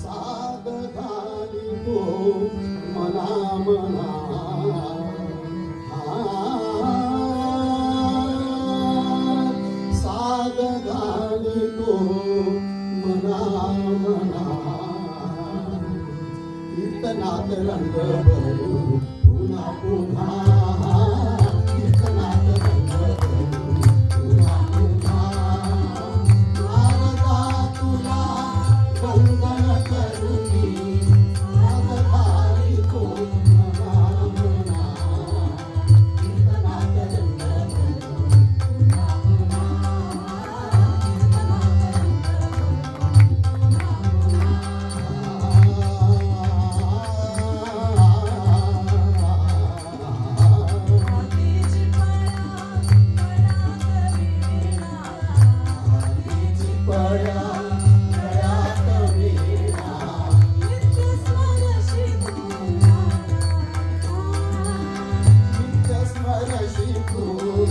साध घाली तो मना मना आ, साध घाली तो मना मना कीर्तनात रंग भरू cool.